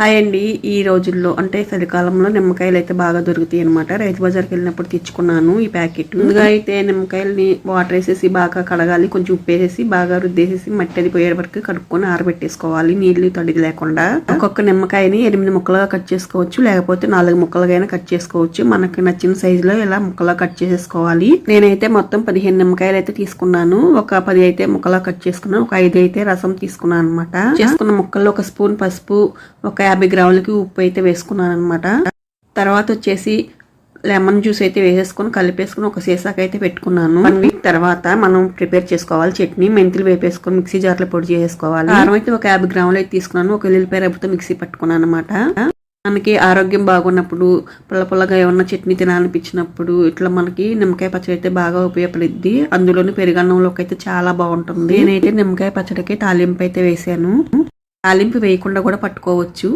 Hi అండి ఈ రోజుల్లో అంటే చలికాలంలో నిమ్మకాయలు అయితే బాగా దొరుకుతాయి అనమాట రైతు బజార్కి వెళ్ళినప్పుడు తెచ్చుకున్నాను ఈ ప్యాకెట్. ముందుగా అయితే నిమ్మకాయలని వాటర్ వేసేసి బాగా కడగాలి కొంచెం ఉప్పు వేసేసి బాగా రుద్దేసేసి మట్టి అది పోయే వరకు కడుక్కొని ఆరబెట్టేసుకోవాలి నీళ్ళు తడిది లేకుండా. ఒక్కొక్క నిమ్మకాయని ఎనిమిది ముక్కలుగా కట్ చేసుకోవచ్చు లేకపోతే నాలుగు ముక్కలుగా కట్ చేసుకోవచ్చు. మనకి నచ్చిన సైజు లో ఇలా ముక్కలా కట్ చేసేసుకోవాలి. నేనైతే మొత్తం పదిహేను నిమ్మకాయలు అయితే తీసుకున్నాను. ఒక పది అయితే ముక్కలా కట్ చేసుకున్నాను ఒక ఐదు అయితే రసం తీసుకున్నాను అనమాట చేసుకున్న ముక్కల్లో ఒక స్పూన్ పసుపు ఒక యాభై గ్రాములకి ఉప్పు అయితే వేసుకున్నాను అనమాట తర్వాత వచ్చేసి లెమన్ జ్యూస్ అయితే వేసేసుకొని కలిపేసుకుని ఒక సీసాకి అయితే పెట్టుకున్నాను. వన్ వీక్ తర్వాత మనం ప్రిపేర్ చేసుకోవాలి. చట్నీ మెంతులు వేపేసుకొని మిక్సీ జార్లో పొడి చేసుకోవాలి కారం అయితే ఒక యాభై గ్రాములు అయితే తీసుకున్నాను. ఒక ఎల్లిపాయ రేపుతో మిక్సీ పట్టుకున్నాను అనమాట మనకి ఆరోగ్యం బాగున్నప్పుడు పుల్ల పుల్లగా ఏమన్నా చట్నీ తినాలనిపించినప్పుడు ఇట్లా మనకి నిమ్మకాయ పచ్చడి అయితే బాగా ఉపయోగపడుద్ది. అందులోని పెరుగన్నంలోకి అయితే చాలా బాగుంటుంది. నేనైతే నిమ్మకాయ పచ్చడికి తాలింపు అయితే వేసాను. తాలింపు వేయకుండా కూడా పట్టుకోవచ్చు.